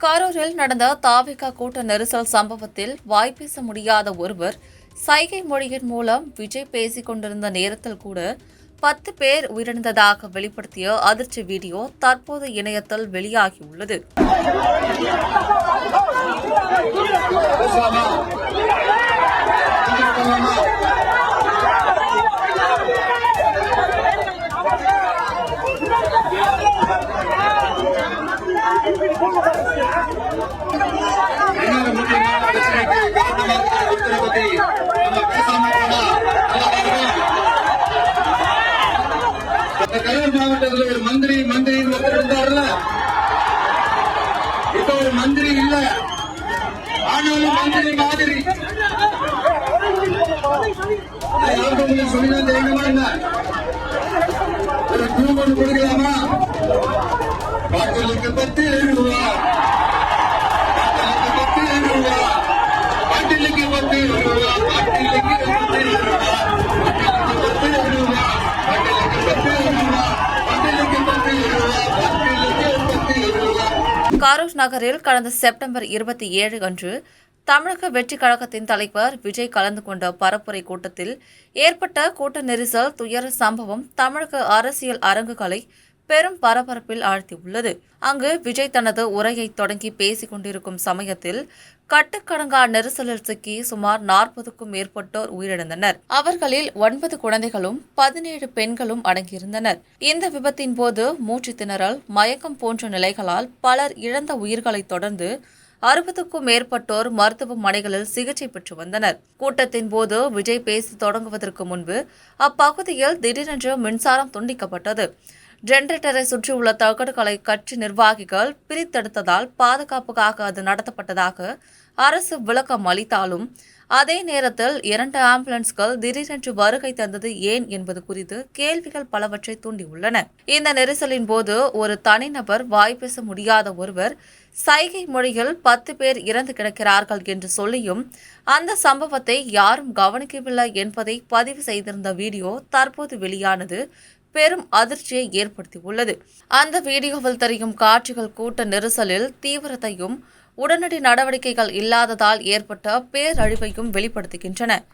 கரூரில் நடந்த தாவிக கூட்ட நெரிசல் சம்பவத்தில் வாய்ப்பேச முடியாத ஒருவர் சைகை மொழியின் மூலம் விஜய் பேசிக் கொண்டிருந்த நேரத்தில் கூட பத்து பேர் உயிரிழந்ததாக வெளிப்படுத்திய அதிர்ச்சி வீடியோ தற்போது இணையத்தில் வெளியாகியுள்ளது. இன்னொரு முக்கியமான பிரச்சனைக்கு உத்தரவு நம்ம பேசாம கடலூர் மாவட்டத்தில் ஒரு மந்திரி மந்திரி இருந்தார்ல இப்ப ஒரு மந்திரி இல்ல. ஆனாலும் மந்திரி மாதிரி. யாருக்கும் சொல்லினா என்ன? ஒரு கொடுக்கலாமா? பாட்டிலுக்கு நகரில் கடந்த செப்டம்பர் இருபத்தி ஏழு அன்று தமிழக வெற்றிக் கழகத்தின் தலைவர் விஜய் கலந்து கொண்ட பரப்புரை கூட்டத்தில் ஏற்பட்ட கூட்ட நெரிசல் துயர சம்பவம் தமிழக அரசியல் அரங்குகளை பெரும் பரபரப்பில் ஆழ்த்தியுள்ளது. அங்கு விஜய் தனது உரையை தொடங்கி பேசிக் கொண்டிருக்கும் சமயத்தில் கட்டுக்கடங்கா நெரிசலில் சிக்கி சுமார் நாற்பதுக்கும் மேற்பட்டோர் உயிரிழந்தனர். அவர்களில் ஒன்பது குழந்தைகளும் பதினேழு பெண்களும் அடங்கியிருந்தனர். இந்த விபத்தின் போது மூச்சு திணறல் மயக்கம் போன்ற நிலைகளால் பலர் இழந்த உயிர்களைத் தொடர்ந்து அறுபதுக்கும் மேற்பட்டோர் மருத்துவமனைகளில் சிகிச்சை பெற்று வந்தனர். கூட்டத்தின் போது விஜய் பேசி தொடங்குவதற்கு முன்பு அப்பகுதியில் திடீரென்று மின்சாரம் துண்டிக்கப்பட்டது. ஜெனரேட்டரை சுற்றியுள்ள தகடுகளை கட்சி நிர்வாகிகள் பிரித்தெடுத்ததால் பாதுகாப்புக்காக அது நடத்தப்பட்டதாக அரசு விளக்கம் அளித்தாலும் அதே நேரத்தில் இரண்டு ஆம்புலன்ஸ்கள் திடீரென்று வருகை தந்தது ஏன் என்பது குறித்து கேள்விகள் பலவற்றை தூண்டியுள்ளன. இந்த நெரிசலின் போது ஒரு தனிநபர் வாய் பேச முடியாத ஒருவர் சைகை மொழியில் பத்து பேர் இறந்து கிடக்கிறார்கள் என்று சொல்லியும் அந்த சம்பவத்தை யாரும் கவனிக்கவில்லை என்பதை பதிவு செய்திருந்த வீடியோ தற்போது வெளியானது பெரும் அதிர்ச்சியை ஏற்படுத்தியுள்ளது. அந்த வீடியோவில் தெரியும் காட்சிகள் கூட்ட நெரிசலில் தீவிரத்தையும் உடனடி நடவடிக்கைகள் இல்லாததால் ஏற்பட்ட பேரழிவையும் வெளிப்படுத்துகின்றன.